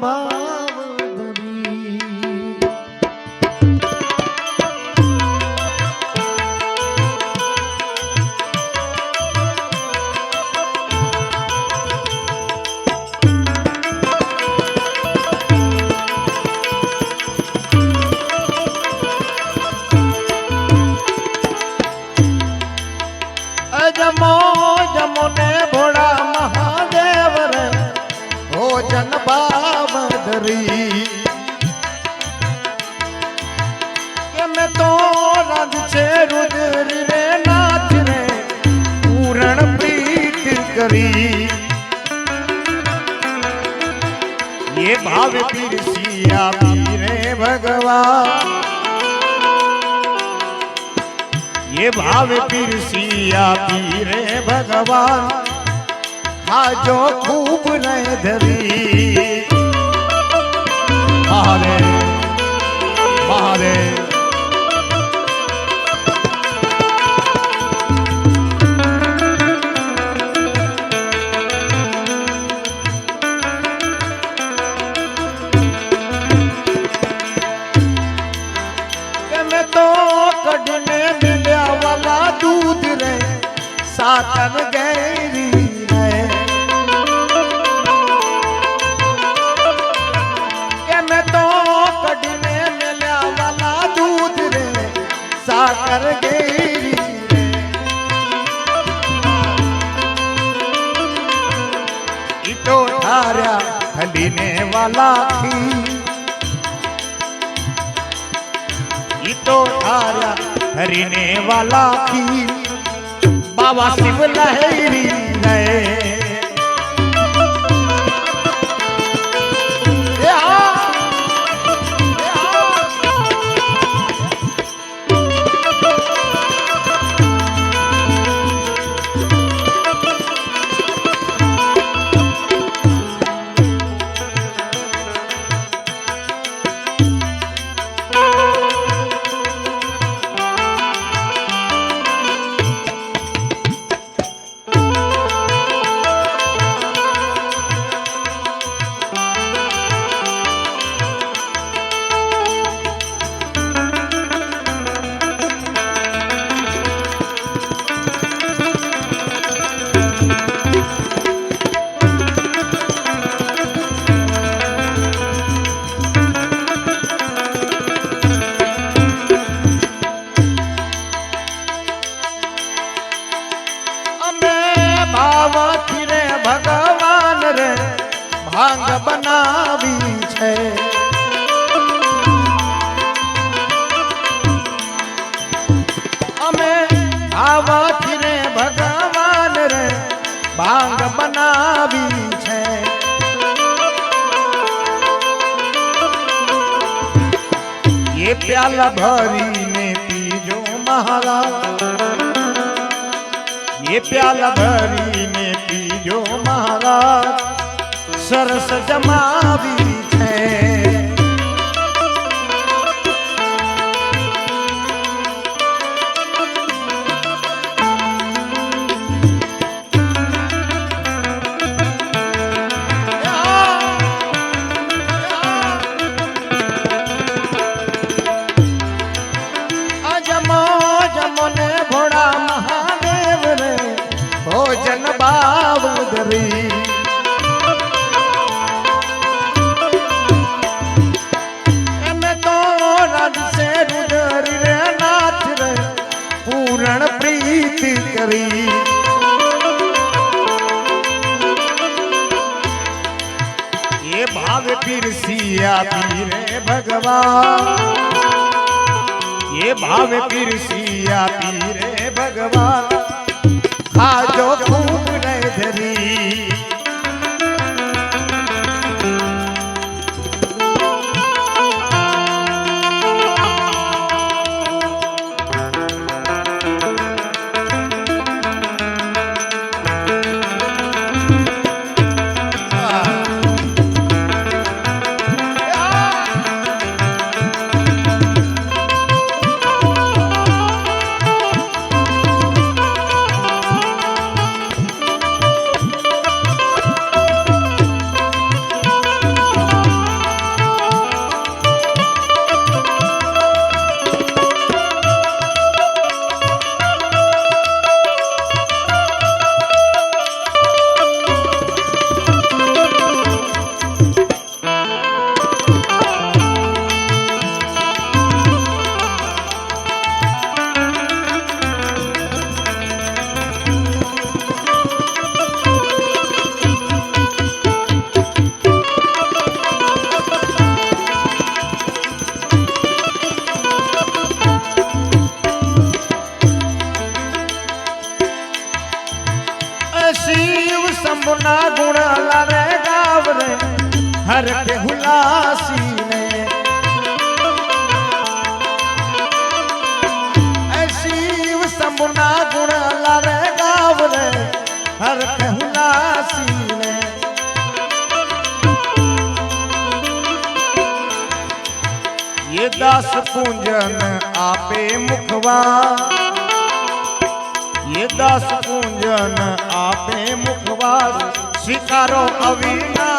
ભાવ ધરી અજમો हरी तो रंग छे रुदर रे नाथ रे, पूरण प्रीत करी। ये भाव फिर सिया पीरे भगवा ये भाव फिर सिया पीरे भगवान। हाजो खूब नहीं धरी। Bahane. Bahane. સાકર ગેરી રે. ઈટો ઠાર્યા થલીને વાલા ખી ઈ તો ઠાર્યા હરીને વાલા કી બાબા શિવ લહેરી રે. માંગ બનાવી છે. અમે આવાથી રે ભગવાન રે ભાંગ બનાવી છે. એ પ્યાલા ભરીને પીજો મહારાજ એ પ્યાલા ભરીને પીજો મહારાજ સરસ જમાવી છે. ભોળા મહાદેવ રે ભોજન ભાવ ધરી. रीत करी। ये भाव पीर सिया पीर भगवान। ये भाव पीर सिया पीर भगवान। खाजो हर के हुलासी ने ऐ शिव शंभुना गुण लारे गाव रे हर के हुलासी ने ये दास पूंजन आपे मुखवा ये दास पूंजन आपे मुखवास स्वीकारो अविनाशी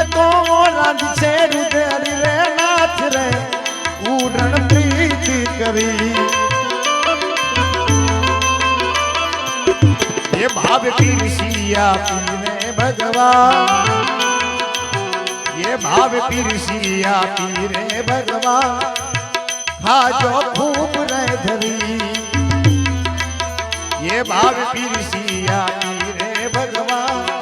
તો રાંધી છે રુદરી રે નાથ રે ઉડણ પ્રીતિ કરી એ ભાવ પીર સિયા પીને ભગવાન ये भाव पीर सिया पीरे भगवान खाजो खूब रे धरी ये भाव पीर सिया पीरे भगवान खाजो खूब